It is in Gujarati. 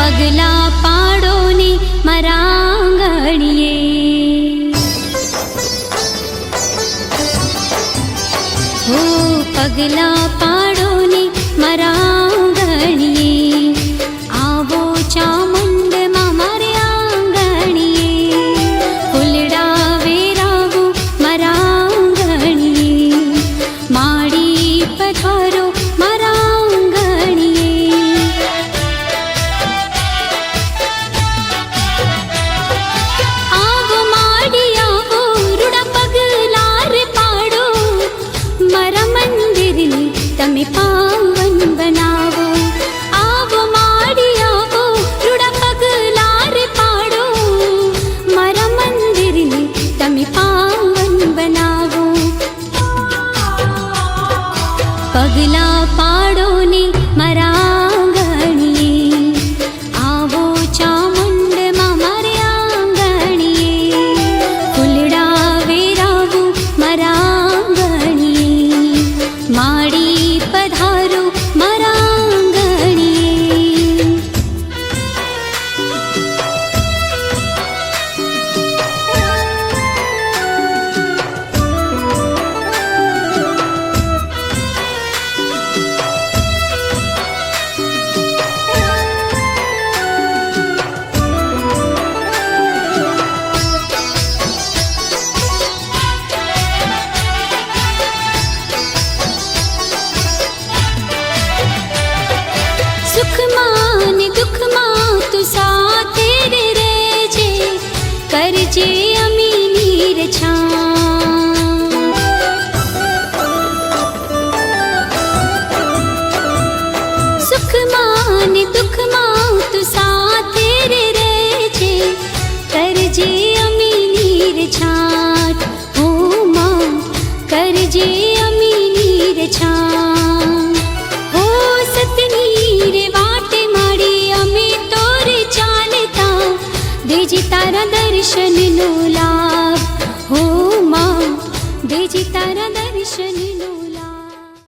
પગલા પાડો ને મરાંગણીએ. હો પગલા પાડો ને મરા we love અને દુઃખમાં તું સાથે રે રહે છે કરજે અમી નીર છાટ હો માં કરજે અમી નીર છાટ હો સતની રે વાટ મારે અમે તોર ચાલતા દેજી તારા દર્શનનો લાભ હો માં દેજી તારા દર્શનનો